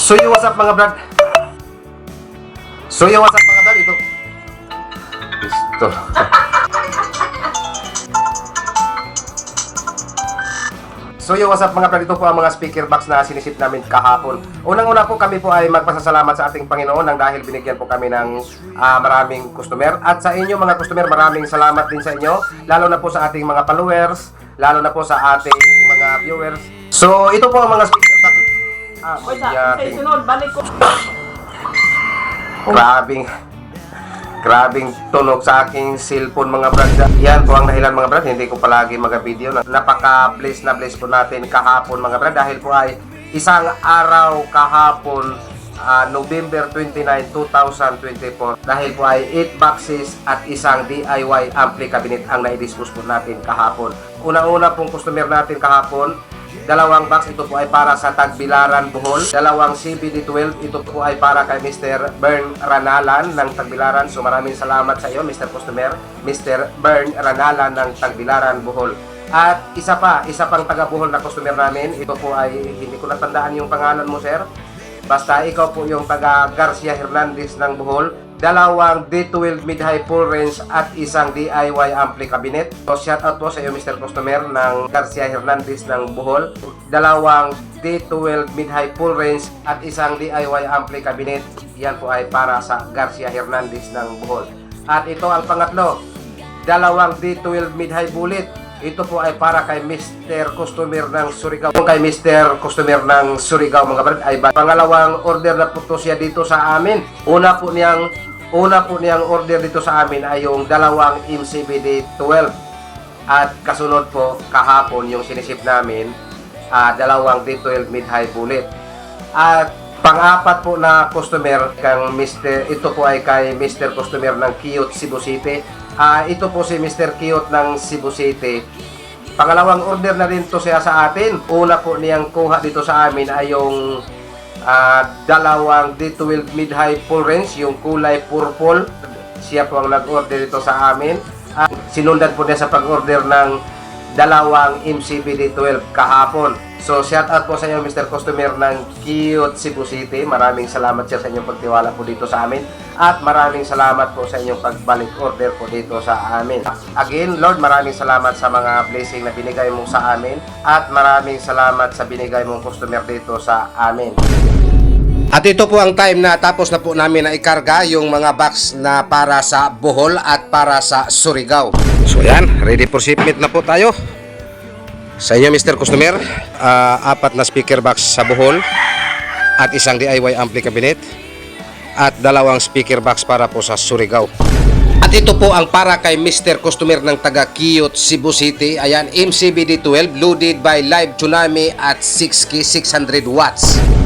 So yo, what's up mga brad? So yo, what's up mga brad? Ito. Ito. So yo, what's up mga brad? Ito po ang mga speaker box na sinisip namin kahapon. Unang-una po kami po ay magpasasalamat sa ating Panginoon nang dahil binigyan po kami ng ah, maraming customer. At sa inyo mga customer, maraming salamat din sa inyo. Lalo na po sa ating mga followers, lalo na po sa ating mga viewers. So ito po ang mga speaker. Ah, Oy, sa, sa isunod, balik ko. Grabing Grabing tunog sa aking cellphone mga brad. Yan po ang dahilan mga brad. Hindi ko palagi mag-video. Napaka-bless na bless po natin kahapon mga brad. Dahil po ay isang araw kahapon ah, November 29, 2024. Dahil po ay 8 boxes at isang DIY ampli cabinet ang nai-dispose po natin kahapon. Una-una pong customer natin kahapon Dalawang box ito po ay para sa Tagbilaran, Bohol. Dalawang CBD12 ito po ay para kay Mr. Bern Ranalan ng Tagbilaran. So maraming salamat sa iyo Mr. Customer, Mr. Bern Ranalan ng Tagbilaran, Bohol. At isa pa, isa pang taga Bohol na customer namin. Ito po ay hindi ko natandaan yung pangalan mo sir. Basta ikaw po yung taga Garcia Hernandez ng Bohol. Dalawang D12 mid-high full range at isang DIY ampli cabinet. So shout out po sa iyo Mr. Customer ng Garcia Hernandez ng Bohol. Dalawang D12 mid-high full range at isang DIY ampli cabinet. Yan po ay para sa Garcia Hernandez ng Bohol. At ito ang pangatlo, dalawang D12 mid-high bullet. Ito po ay para kay Mr. Customer ng Surigao. Kay Mr. Customer ng Surigao mga brad ay pangalawang order na po to siya dito sa amin. Una po niyang una po niyang order dito sa amin ay yung dalawang MCBD 12. At kasunod po kahapon yung sinisip namin ah, dalawang D12 mid-high bullet. At pang-apat po na customer kang Mr. Ito po ay kay Mr. Customer ng Kiyot Cebu City. Ah, ito po si Mr. Kiyot ng Cebu City. Pangalawang order na rin to siya sa atin. Una po niyang kuha dito sa amin ay yung ah, dalawang D12 mid-high full range, yung kulay purple. Siya po ang nag-order dito sa amin. At sinundan po niya sa pag-order ng dalawang MCBD12 kahapon. So, shout out po sa inyo Mr. Customer ng Kiyot Cebu City. Maraming salamat siya sa inyong pagtiwala po dito sa amin. At maraming salamat po sa inyong pagbalik order po dito sa amin. Again, Lord, maraming salamat sa mga blessing na binigay mo sa amin. At maraming salamat sa binigay mong customer dito sa amin. At ito po ang time na tapos na po namin na ikarga yung mga box na para sa Bohol at para sa Surigao. So yan, ready for shipment na po tayo. Sa inyo Mr. Customer, ah, apat na speaker box sa Bohol at isang DIY ampli cabinet at dalawang speaker box para po sa Surigao. At ito po ang para kay Mr. Customer ng taga Kiyot, Cebu City. Ayan, MCBD 12 loaded by Live Tsunami at 6K 600 watts.